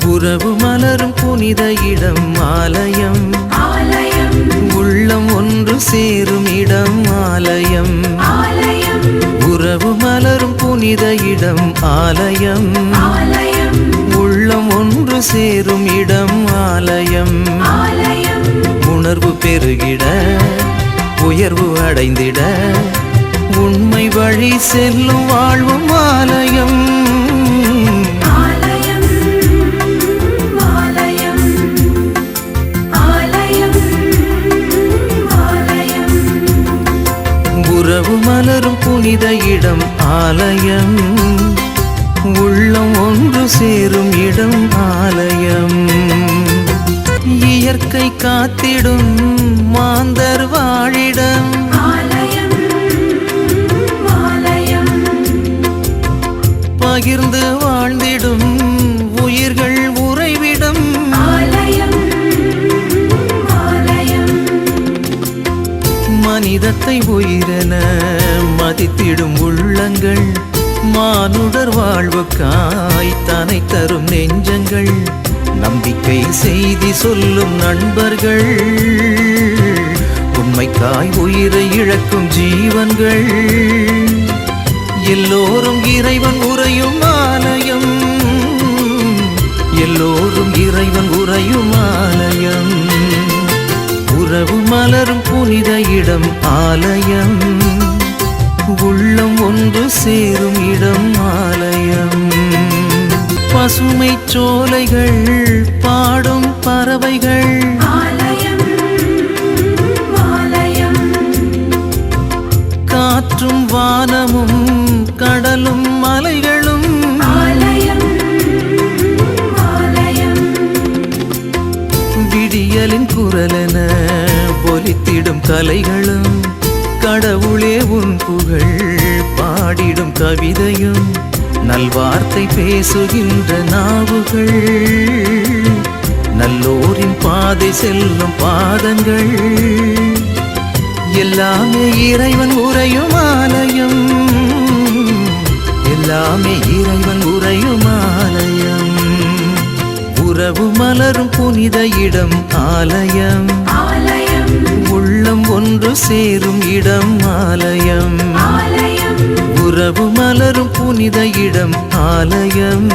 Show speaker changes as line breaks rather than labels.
உறவு மலரும் புனித இடம் ஆலயம். உள்ளம் ஒன்று சேரும் இடம் ஆலயம். உறவு மலரும் புனித இடம் ஆலயம். உள்ளம் ஒன்று சேரும் இடம் ஆலயம்.
ஆலயம்.
உணர்வு பெருகிட உயர்வு அடைந்திட உண்மை வழி செல்லும் வாழ்வும் உறவு மலரும் புனித இடம் ஆலயம். உள்ளம் ஒன்று சேரும் இடம் ஆலயம். இயற்கை காத்திடும் மாந்தர் வாழிடம். மனிதத்தை உயிரென மதித்திடும் உள்ளங்கள். மானுடர் வாழ்வுக்காய் தனை தரும் நெஞ்சங்கள். நம்பிக்கை செய்தி சொல்லும் நண்பர்கள். உண்மைக்காய் உயிரை இழக்கும் ஜீவன்கள். மலரும் புனித இடம் ஆலயம். உள்ளம் ஒன்று சேரும் இடம் ஆலயம். பசுமை சோலைகள் பாடும் பறவைகள். காற்றும் வானமும் கடலும் மலைகளும். விடியலின் குரலென பாடிடும் கலைகளும் கடவுளே உன் புகழ் பாடிடும் கவிதையும் நல்வார்த்தை பேசுகின்ற நாவுகள். நல்லோரின் பாதை செல்லும் பாதங்கள். எல்லாமே இறைவன் உறையும் ஆலயம். எல்லாமே இறைவன் உறையும் ஆலயம். உறவு மலரும் புனித இடம் ஆலயம்.
ஆலயம்.
ஒன்று சேரும் இடம் ஆலயம். உறவு மலரும் புனித இடம் ஆலயம்.